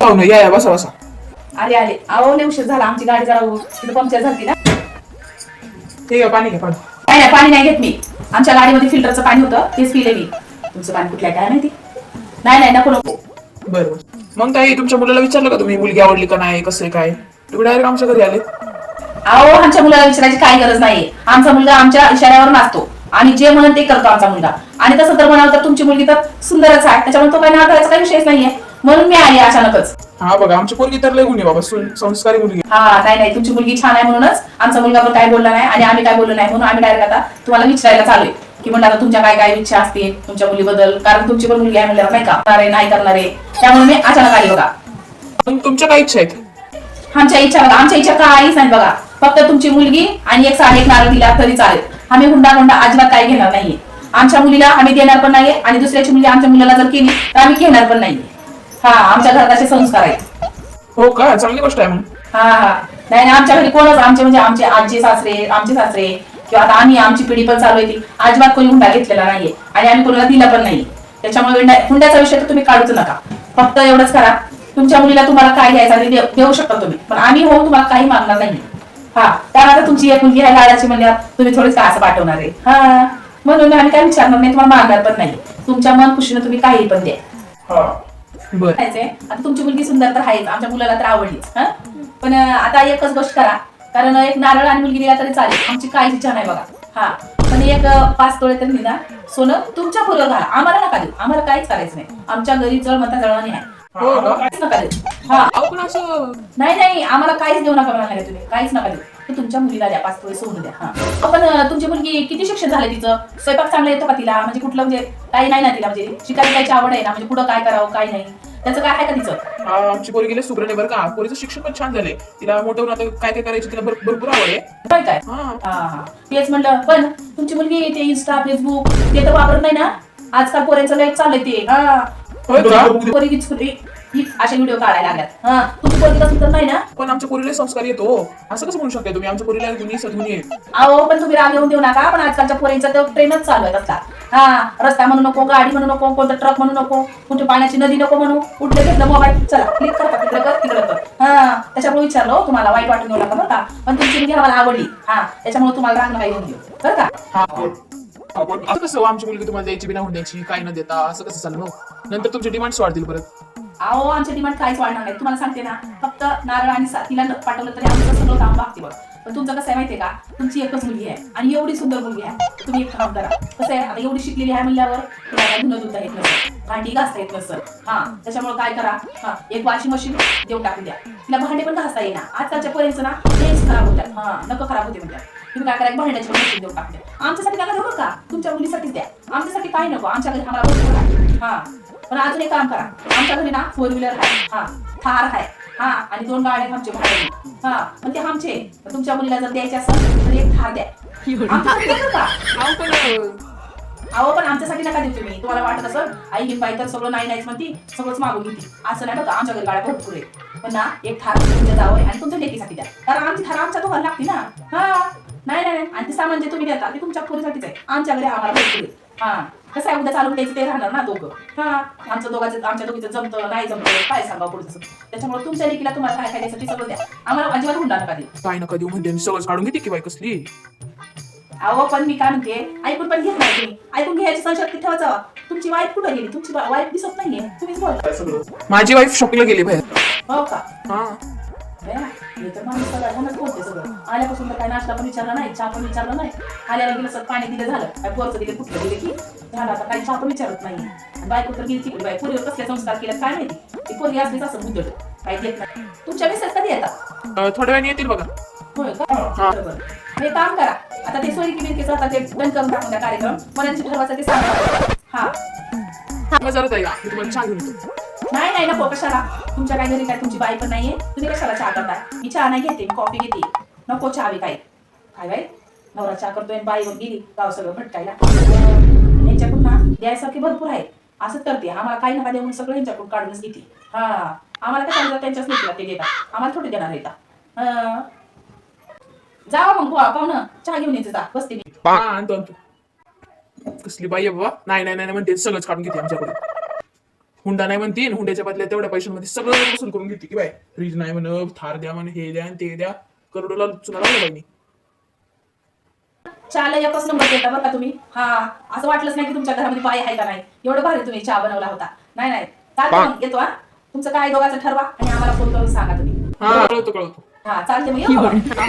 हो ना या या बसा बसा. आले आले. अहो लय उशीर झाला. आमची गाडी जरा तिथं पंक्चर झाली ना. ठीक आहे पाणी घ्या पाणी. नाही नाही पाणी नाही घेत मी. आमच्या गाडीमध्ये फिल्टरचं पाणी होतं. तेच पिले मी. तुमचं पाणी कुठलं आहे काय माहिती? नाही नाही नको नको. बरं मग ताई तुमच्या मुलाला विचारलं का तुम्ही? मुलगी आवडली का नाही? कसं आहे काय? तुम्ही डायरेक्ट आमच्या घरी आले. अहो आमच्या मुलाला विचारायची काही गरज नाही आमचा मुलगा आमच्या इशाऱ्यावर नाचतो. आणि जे म्हणून ते करतो आमचा मुलगा. आणि तसं तर म्हणाल तर तुमची मुलगी तर सुंदरच आहे. त्याच्यामुळे तो काही नाव करायचा काही विषयच नाहीये. म्हणून मी आली अचानकच. हा बघा आमची पोरगी तर लय गुणी बाबा संस्कारी मुलगी. आहे. हा नाही नाही तुमची मुलगी छान आहे म्हणूनच आमचा मुलगा पण काय बोलला नाही आणि आम्ही काय बोललो नाही म्हणून आम्ही डायरेक्ट आता तुम्हाला विचारायला चालू की म्हणलं आता तुमच्या काय काय इच्छा असतील तुमच्या मुलीबद्दल? कारण तुमची पण मुलगी आहे म्हणल्यावर नाही का? करणार आहे, नाही करणार. आहे त्यामुळे मी अचानक आली बघा. मग तुमच्या काय इच्छा आहेत? आमच्या इच्छा बघा आमच्या इच्छा काहीच नाही बघा. फक्त तुमची मुलगी आणि एक साडे एक नारळ दिला तरी चालेल. आम्ही हुंडा हुंडा अजिबात काही घेणार नाहीये. आमच्या मुलीला आम्ही देणार पण नाहीये आणि दुसऱ्याची मुलगी आमच्या मुलाला जर केली तर आम्ही घेणार पण नाहीये. हा आमच्या घरात असे संस्कार आहेत. हो का? चांगली गोष्ट आहे मग. हा हा. नाही नाही आमच्या घरी कोणच आमचे म्हणजे आमचे आजी सासरे आमचे सासरे किंवा आता आम्ही आमची पिढी पण चालू आहे ती. अजिबात कोणी हुंडा घेतलेला नाहीये आणि आम्ही कोणाला दिला पण नाही. त्याच्यामुळे हुंडा- हुंड्याचा विषय तर तुम्ही काढूच नका. फक्त एवढंच करा. तुमच्या मुलीला तुम्हाला काय द्यायचं ते देऊ देऊ शकता तुम्ही. पण आम्ही हो तुम्हाला काही मागणार नाही हा कारण आता तुमची एक मुलगी आहे लाडाची म्हणजे तुम्ही थोडीच का असं पाठवणार आहे? हा म्हणून आम्ही काय विचारणार नाही तुम्हाला मागणार पण नाही. तुमच्या मन खुशीनं तुम्ही काही पण द्या. हा. बरं. आता तुमची मुलगी सुंदर तर आहेच आमच्या मुलाला तर आवडलीच हा? पण आता एकच गोष्ट करा. कारण एक नारळ आणि मुलगी दिला तरी चालेल. आमची काहीच इच्छा नाही बघा. हा. पण एक पाच तोळे तरी निदा सोनं तुमच्या पुढं घाला. आम्हाला नका देऊ. आम्हाला काहीच करायचं नाही. आमच्या घरी जळ म्हणता जळवानी आहे. हो काहीच नका देऊ. हा. नाही नाही. आम्हाला काहीच देऊ नका म्हणाले तुम्ही. काहीच नका देऊ. ते तुमच्या मुलीला द्या पाच तोळे सोनं द्या. हा. पण अं, तुमची मुलगी किती शिक्षण झालं तिचं? स्वयंपाक चांगला येतो का तिला? म्हणजे कुठलं म्हणजे काही नाही ना तिला म्हणजे शिकायची कायची आवड आहे ना? म्हणजे पुढं काय करावं काय नाही? त्याचं काय आहे का तिचं? हा, आमची पोरगी लय सुग्रण बरं का. पोरीचं शिक्षण पण छान झालंय. तिला मोठं आता काय काय करायचं तिला भर- भरपूर आवड आहे. काय काय? हा. हा हा. तेच म्हणलं पण तुमची मुलगी ते इन्स्टा फेसबुक ते तर वापरत नाही ना? आजकाल पोऱ्यांचं लाईफ चाललंय ते. हा. होय का? पोरी हीच- अशा व्हिडिओ काढायला लागल्यात. हा तसं तर नाही ना? पण आमच्या पोरीला संस्कार येतो. असं कसं म्हणू शकता तुम्ही? आमच्या पोरीला गुणी सद्गुणी आहे. अहो पण तुम्ही राग येऊन देऊ नका पण आजकालच्या पोरींचा तो ट्रेनच चालू आहे तसला हा रस्ता म्हणू नको गाडी म्हणू नको कोणतं ट्रक म्हणू नको कुठे पाण्याची नदी नको म्हणू कुठले घेतलं मोबाईल चला क्लिक कर तिकडे कर तिकडे कर. हा त्याच्यामुळे विचारलं हो तुम्हाला वाईट वाटून देऊ नका बरं का. पण तुमची मुलगी आम्हाला आवडली. हा त्याच्यामुळे तुम्हाला राग नका येऊन देऊ. बरं का? हा असं कसं हो, आमची मुलगी तुम्हाला द्यायची बिना द्यायची काय न देता असं कसं चाललं? हो? नंतर तुमचे डिमांड्स वाढतील परत. अहो आमच्या डिमांड काहीच वाढणार नाही. तुम्हाला सांगते ना फक्त नारळ आणि तिला पाठवलं तरी आमचं सगळं काम भागते बघ. पण तुमचं कसं आहे माहितीये का? तुमची एकच मुलगी आहे आणि एवढी सुंदर मुलगी आहे. तुम्ही एक काम करा. कसं आहे? आता एवढी शिकलेली आहे म्हणल्यावर तिला धुणं धुता येत नसेल. भांडी घासता येत नसेल. हा त्याच्यामुळे काय करा? हा एक वॉशिंग मशीन देऊ टाकू द्या. तिला भांडे पण घासता येईना. आजकालच्या पर्यंत ना हेच खराब होतात हा नको खराब होते म्हणतात. तुम्ही काय करा? एक भांड्याची मशीन देऊ टाकते द्या. आमच्यासाठी नका करा का तुमच्या मुलीसाठीच द्या. आमच्यासाठी काय नको? आमच्या घरी आम्हाला हा. पण अजून एक काम करा. आमच्या घरी ना फोर व्हीलर आहे. हा थार आहे. हा आणि दोन गाड्या आमचे भाडे हा पण ते आमचे तुमच्या मुलीला जर द्यायचे असेल तर एक थार द्या. अहो पण आमच्यासाठी नका देऊ तुम्ही. तुम्हाला वाटत असं आई ही बाई तर सगळं नाही नाहीच म्हणती सगळंच मागून घेते. असं नाही बघा आमच्या घरी गाड्या भरपूर आहे पण ना एक थार तुमच्या जावं आणि तुमच्या लेकीसाठी द्या. कारण आमची थार आमच्या दोघांना लागते ना. हा. नाही नाही नाही. आणि ते सामान जे तुम्ही देता ते तुमच्या पोरीसाठीच आहे. आमच्या घरी आम्हाला भरपूर आहे हा. कसं आहे उद्या चालून द्यायचं ते राहणार ना दोघं. हा आमचं दोघांचं आमच्या दोघीचं जमतं नाही जमतं काय सांगा पुढचं त्याच्यामुळे तुमच्या लेकीला तुम्हाला काय काय सगळं द्या. आम्हाला अजिबात हुंडा नका देऊ. काय नका देऊ म्हणते आणि सगळंच काढून घेते की बाई कसली? अहो पण मी काय म्हणते ऐकून पण घेत नाही तुम्ही. ऐकून घ्यायची संशक्ती ठेवा जावा तुमची वाईफ कुठं गेली? तुमची वाईफ दिसत नाहीये. तुम्हीच बोल. माझी वाईफ शॉपिंगला गेली बाहेर. हो का? हा. बया, तर माणूस सगळं ह्यानंच बोलते सगळं. आल्यापासून तर काय नाश्ता पण विचारला नाही चहा पण विचारलं नाही. आल्याला गेलं सर पाणी दिलं झालं. काय पोरचं दिलं कुठलं दिलं की? झालं आता काही चहा पण विचारत नाही. बायको तर गेली तिकडे बाय पोरीवर कसले संस्कार केले काय माहिती? ती पोरगी असलीच असं बुद्धट काही देत नाही. तुमच्या मिसेस कधी येतात? थोड्या वेळाने येतील बघा. होय का? बरोबर हे काम करा. आता ते सोयी बिरकीचं आता ते बंद करून टाकून कार्यक्रम. कोणाची ठरवायचं ते सांगा. हा. मग जरा ताई मी तुम्हाला नाही नाही नको कशाला? तुमच्या काय घरी काय तुमची बाई पण नाहीये? तुम्ही कशाला चहा करताय? मी चहा नाही घेते मी कॉफी घेते. नको चहा बी काय काय बाई? नवरा चहा करतोय बाई गेली गाव सगळं भटकायला. यांच्याकडून ना द्यायसारखी भरपूर आहे. असंच करते. आम्हाला काही नका देऊन सगळं यांच्याकडून काढूनच घेते. हा. आम्हाला काय सांगितलं त्यांच्याच लेकीला ते देतात. आम्हाला थोडे देणार आहे का जावा मग बुवा पाहुणं. चहा घेऊन येते जा. बसते मी. आणतो आणतो. कसली बाई बाबा? नाही नाही नाही म्हणते सगळंच काढून घेते आमच्याकडून. हुंडा नाही म्हणते आणि हुंड्याच्या बदल्या तेवढ्या पैशांमध्ये सगळं वसूल करून घेते की बाय फ्रीज नाही म्हण थार द्या म्हण हे द्या आणि ते द्या. करोडोला चुना लावलं बाईनी. चहाला एकच नंबर देता बरं का तुम्ही? हा असं वाटलंच नाही की तुमच्या घरामध्ये बाई आहे का नाही. एवढं भारी तुम्ही चहा बनवला होता. नाही नाही. चालतं मग येतो हा. तुमचं काय दोघांचं ठरवा आणि आम्हाला फोन करून सांगा तुम्ही. हा कळवतो कळवतो. हा चालते मग येऊ. का?